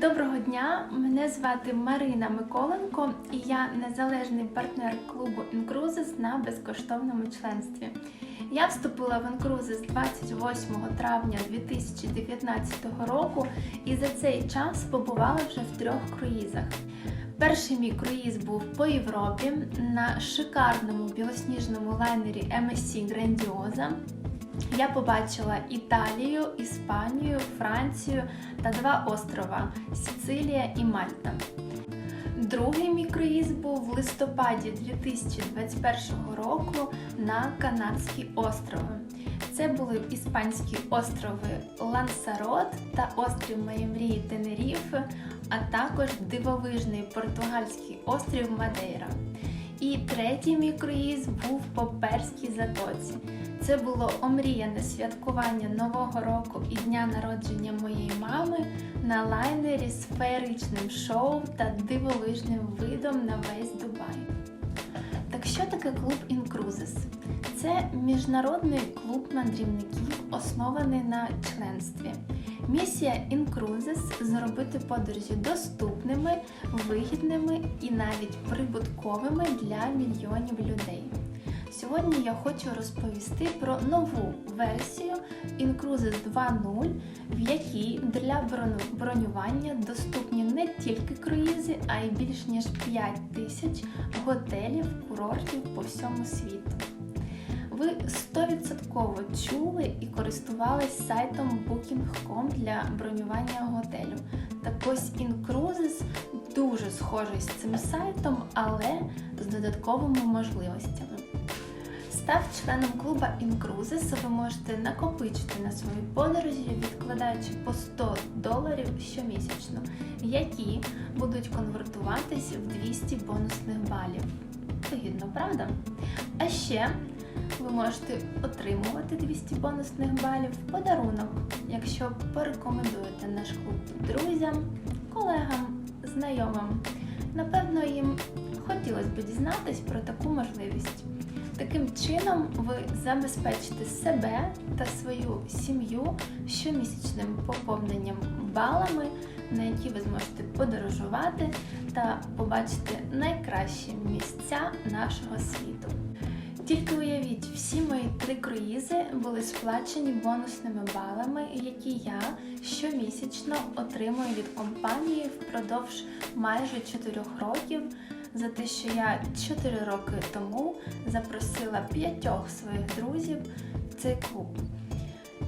Доброго дня! Мене звати Марина Миколенко і я незалежний партнер клубу Incruises на безкоштовному членстві. Я вступила в Incruises 28 травня 2019 року і за цей час побувала вже в трьох круїзах. Перший мій круїз був по Європі на шикарному білосніжному лайнері MSC Grandiosa. Я побачила Італію, Іспанію, Францію та два острова Сицилія і Мальта. Другий мій круїз був в листопаді 2021 року на Канадські острови. Це були іспанські острови Лансарот та острів моєї мрії Тенеріфе, а також дивовижний португальський острів Мадейра. І третій мій круїз був по Перській затоці. Це було омріяне святкування Нового року і дня народження моєї мами на лайнері з феєричним шоу та дивовижним видом на весь Дубай. Що таке клуб Інкрузис? Це міжнародний клуб мандрівників, оснований на членстві. Місія Інкрузис – зробити подорожі доступними, вигідними і навіть прибутковими для мільйонів людей. Сьогодні я хочу розповісти про нову версію Incruises 2.0, в якій для бронювання доступні не тільки круїзи, а й більш ніж 5 тисяч готелів, курортів по всьому світу. Ви 100% чули і користувались сайтом Booking.com для бронювання готелю. Так ось Incruises дуже схожий з цим сайтом, але з додатковими можливостями. Став членом клуба Incruises, ви можете накопичити на свої подорожі, відкладаючи по 100 доларів щомісячно, які будуть конвертуватись в 200 бонусних балів. Вигідно, правда? А ще ви можете отримувати 200 бонусних балів в подарунок, якщо порекомендуєте наш клуб друзям, колегам, знайомим. Напевно, їм хотілося б дізнатись про таку можливість. Таким чином, ви забезпечите себе та свою сім'ю щомісячним поповненням балами, на які ви зможете подорожувати та побачити найкращі місця нашого світу. Тільки уявіть, всі мої три круїзи були сплачені бонусними балами, які я щомісячно отримую від компанії впродовж майже 4 років за те, що я 4 роки тому запросила п'ятьох своїх друзів в цей клуб.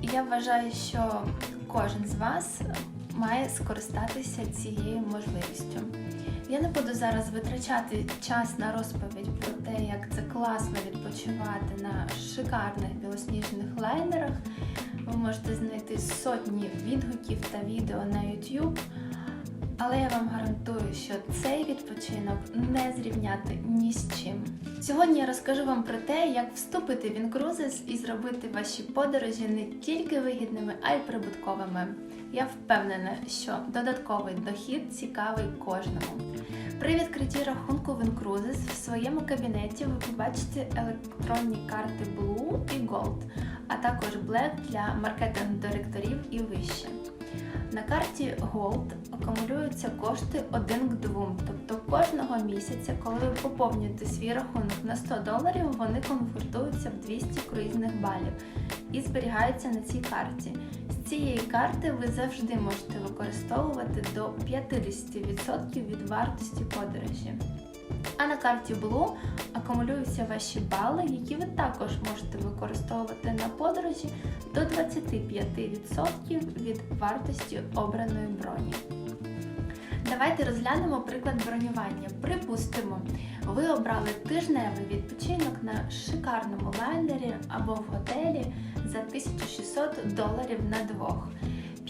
І я вважаю, що кожен з вас має скористатися цією можливістю. Я не буду зараз витрачати час на розповідь про те, як це класно відпочивати на шикарних білосніжних лайнерах. Ви можете знайти сотні відгуків та відео на YouTube. Але я вам гарантую, що цей відпочинок не зрівняти ні з чим. Сьогодні я розкажу вам про те, як вступити в Incruises і зробити ваші подорожі не тільки вигідними, а й прибутковими. Я впевнена, що додатковий дохід цікавий кожному. При відкритті рахунку в Incruises в своєму кабінеті ви побачите електронні карти Blue і Gold, а також Black для маркетинг-директорів і вище. На карті Gold акумулюються кошти 1 к 2, тобто кожного місяця, коли ви поповнюєте свій рахунок на 100 доларів, вони конвертуються в 200 круїзних балів і зберігаються на цій карті. З цієї карти ви завжди можете використовувати до 50% від вартості подорожі. А на карті Blue акумулюються ваші бали, які ви також можете використовувати на подорожі до 25% від вартості обраної броні. Давайте розглянемо приклад бронювання. Припустимо, ви обрали тижневий відпочинок на шикарному лайнері або в готелі за 1600 доларів на двох.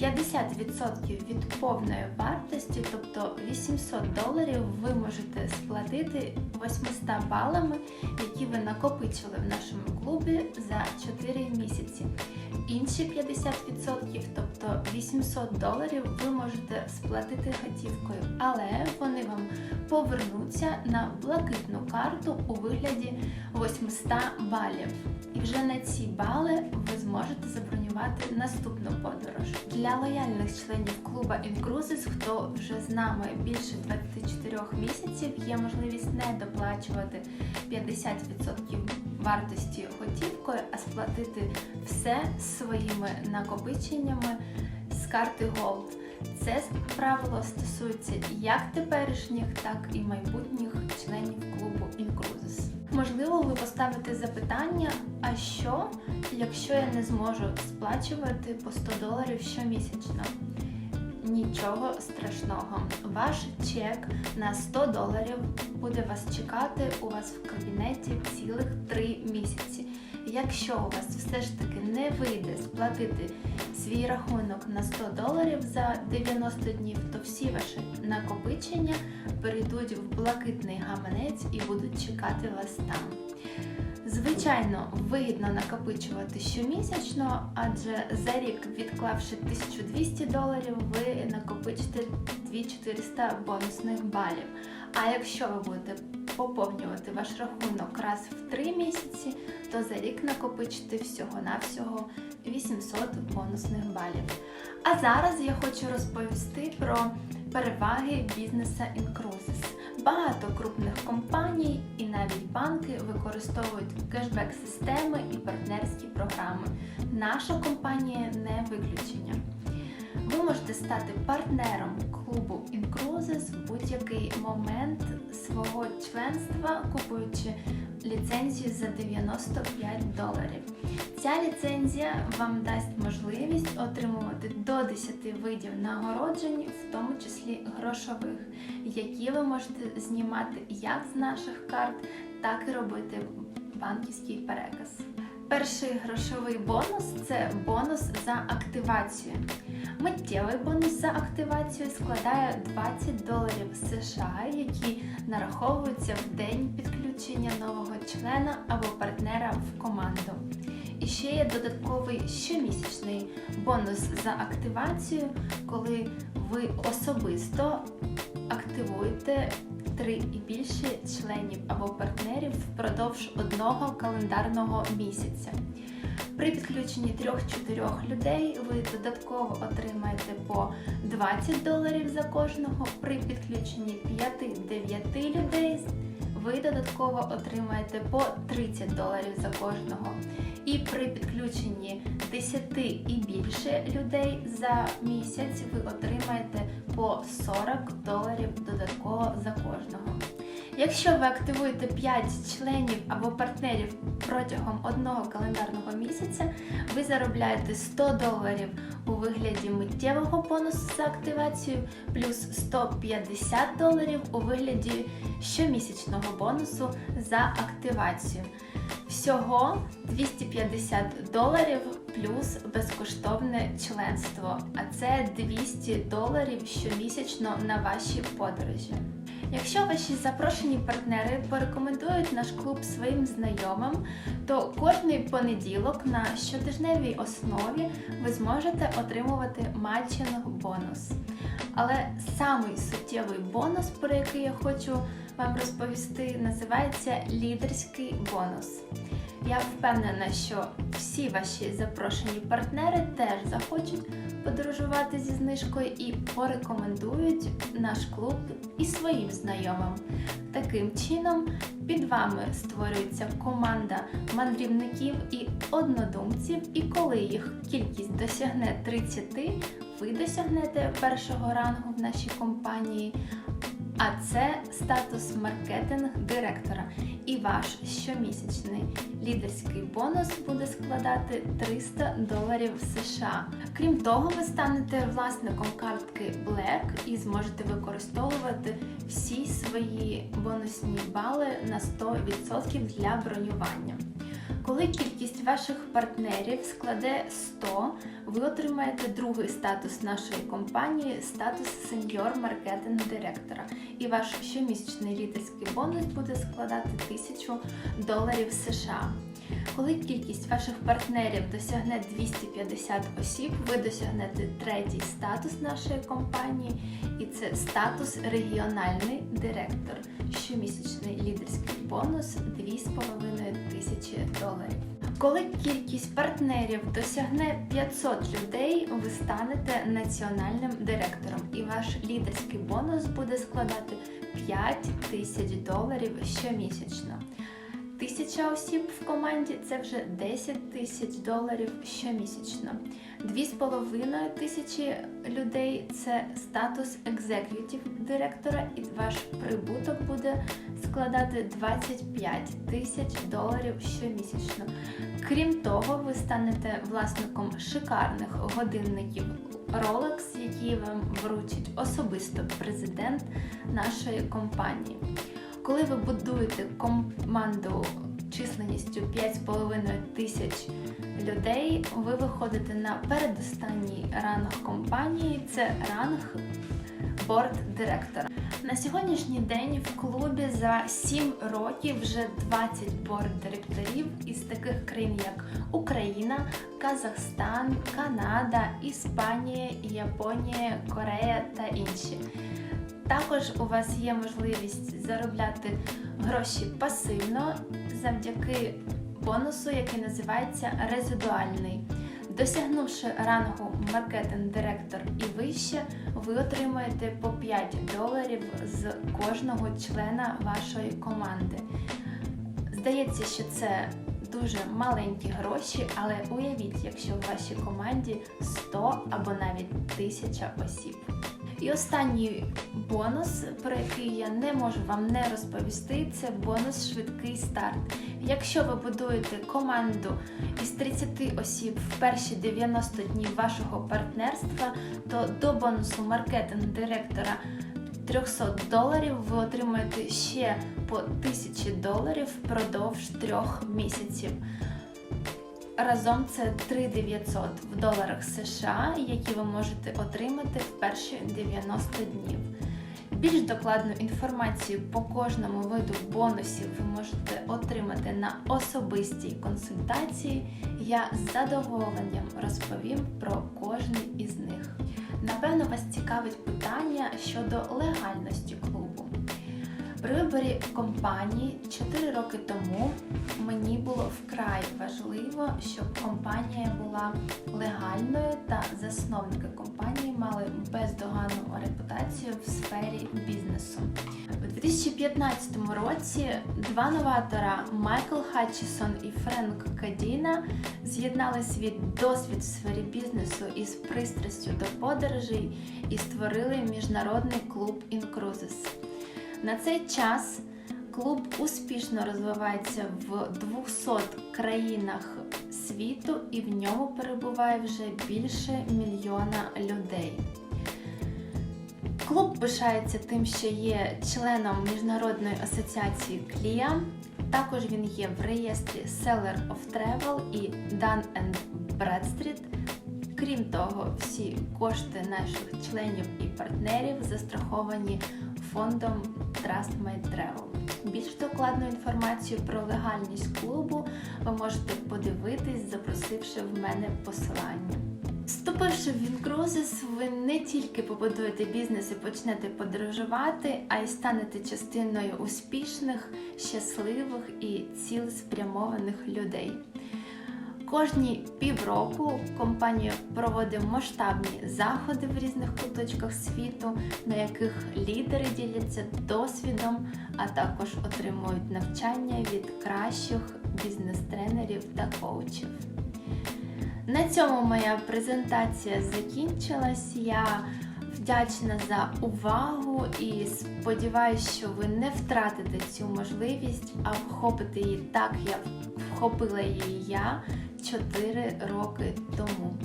50% від повної вартості, тобто 800 доларів, ви можете сплатити 800 балами, які ви накопичили в нашому клубі за 4 місяці. Інші 50%, тобто 800 доларів, ви можете сплатити готівкою, але вони вам повернуться на блакитну карту у вигляді 800 балів. І вже на ці бали ви зможете забронювати забронювати наступну подорож. Для лояльних членів клуба Incruises, хто вже з нами більше 24 місяців, є можливість не доплачувати 50% вартості готівкою, а сплатити все своїми накопиченнями з карти Gold. Це правило стосується як теперішніх, так і майбутніх членів клубу Incruises. Можливо, ви поставите запитання, а що, якщо я не зможу сплачувати по 100 доларів щомісячно? Нічого страшного. Ваш чек на 100 доларів буде вас чекати у вас в кабінеті цілих 3 місяці. Якщо у вас все ж таки не вийде сплатити свій рахунок на 100 доларів за 90 днів, то всі ваші накопичення перейдуть в блакитний гаманець і будуть чекати вас там. Звичайно, вигідно накопичувати щомісячно, адже за рік, відклавши 1200 доларів, ви накопичите 2400 бонусних балів. А якщо ви будете поповнювати ваш рахунок раз в 3 місяці, то за рік накопичите всього-навсього 800 бонусних балів. А зараз я хочу розповісти про переваги бізнеса Incruises. Багато крупних компаній і навіть банки використовують кешбек-системи і партнерські програми. Наша компанія не виключення. Ви можете стати партнером клубу Incruises в будь-який момент свого членства, купуючи ліцензію за 95 доларів. Ця ліцензія вам дасть можливість отримувати до 10 видів нагороджень, в тому числі грошових, які ви можете знімати як з наших карт, так і робити банківський переказ. Перший грошовий бонус це бонус за активацію. Миттєвий бонус за активацію складає 20 доларів США, які нараховуються в день підключення нового члена або партнера в команду. І ще є додатковий щомісячний бонус за активацію, коли ви особисто активуєте три і більше членів або партнерів впродовж одного календарного місяця. При підключенні 3-4 людей ви додатково отримаєте по 20 доларів за кожного. При підключенні 5-9 людей ви додатково отримаєте по 30 доларів за кожного. І при підключенні 10 і більше людей за місяць ви отримаєте по 40 доларів додатково за кожного. Якщо ви активуєте 5 членів або партнерів протягом одного календарного місяця, ви заробляєте 100 доларів у вигляді миттєвого бонусу за активацію, плюс 150 доларів у вигляді щомісячного бонусу за активацію. Всього 250 доларів плюс безкоштовне членство, а це 200 доларів щомісячно на ваші подорожі. Якщо ваші запрошені партнери порекомендують наш клуб своїм знайомим, то кожний понеділок на щотижневій основі ви зможете отримувати матчинг бонус. Але самий суттєвий бонус, про який я хочу вам розповісти, називається лідерський бонус. Я впевнена, що всі ваші запрошені партнери теж захочуть подорожувати зі знижкою і порекомендують наш клуб і своїм знайомим. Таким чином, під вами створюється команда мандрівників і однодумців, і коли їх кількість досягне 30, ви досягнете першого рангу в нашій компанії. А це статус маркетинг-директора. І ваш щомісячний лідерський бонус буде складати 300 доларів США. Крім того, ви станете власником картки Black і зможете використовувати всі свої бонусні бали на 100% для бронювання. Коли кількість ваших партнерів складе 100, ви отримаєте другий статус нашої компанії статус сеньор маркетинг директора. І ваш щомісячний лідерський бонус буде складати 1000 доларів США. Коли кількість ваших партнерів досягне 250 осіб, ви досягнете третій статус нашої компанії, і це статус регіональний директор. Щомісячний лідерський бонус 2,5 тисячі доларів. Коли кількість партнерів досягне 500 людей, ви станете національним директором, і ваш лідерський бонус буде складати 5 тисяч доларів щомісячно. Тисяча осіб в команді це вже 10 тисяч доларів щомісячно. Дві з половиною тисячі людей це статус екзекютів директора, і ваш прибуток буде складати 25 тисяч доларів щомісячно. Крім того, ви станете власником шикарних годинників Rolex, які вам вручить особисто президент нашої компанії. Коли ви будуєте команду численністю 5,5 тисяч людей, ви виходите на передостанній ранг компанії це ранг борд-директора. На сьогоднішній день в клубі за 7 років вже 20 борд-директорів із таких країн, як Україна, Казахстан, Канада, Іспанія, Японія, Корея та інші. Також у вас є можливість заробляти гроші пасивно завдяки бонусу, який називається резидуальний. Досягнувши рангу маркетинг-директор і вище, ви отримуєте по 5 доларів з кожного члена вашої команди. Здається, що це дуже маленькі гроші, але уявіть, якщо в вашій команді 100 або навіть 1000 осіб. І останній бонус, про який я не можу вам не розповісти, це бонус швидкий старт. Якщо ви будуєте команду із 30 осіб в перші 90 днів вашого партнерства, то до бонусу маркетинг-директора 300 доларів ви отримаєте ще по 1000 доларів впродовж трьох місяців. Разом це 3900 в доларах США, які ви можете отримати в перші 90 днів. Більш докладну інформацію по кожному виду бонусів ви можете отримати на особистій консультації. Я з задоволенням розповім про кожний із них. Напевно, вас цікавить питання щодо легальності. При виборі компанії 4 роки тому мені було вкрай важливо, щоб компанія була легальною та засновники компанії мали бездоганну репутацію в сфері бізнесу. У 2015 році два новатора Майкл Хатчісон і Френк Кадіна з'єднали свій досвід в сфері бізнесу із пристрастю до подорожей і створили міжнародний клуб Incruises. На цей час клуб успішно розвивається в 200 країнах світу і в ньому перебуває вже більше мільйона людей. Клуб пишається тим, що є членом Міжнародної асоціації CLIA. Також він є в реєстрі Seller of Travel і Dun Bradstreet. Крім того, всі кошти наших членів і партнерів застраховані фондом Trust My Travel. Більш докладну інформацію про легальність клубу ви можете подивитись, запросивши в мене посилання. Вступивши в Incruises, ви не тільки побудуєте бізнес і почнете подорожувати, а й станете частиною успішних, щасливих і цілеспрямованих людей. Кожні півроку компанія проводить масштабні заходи в різних куточках світу, на яких лідери діляться досвідом, а також отримують навчання від кращих бізнес-тренерів та коучів. На цьому моя презентація закінчилась. Я вдячна за увагу і сподіваюся, що ви не втратите цю можливість, а вхопите її так, як вхопила її я 4 роки тому.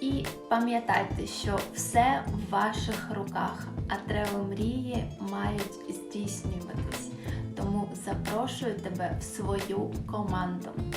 І пам'ятайте, що все в ваших руках, а треба мрії мають здійснюватись. Тому запрошую тебе в свою команду.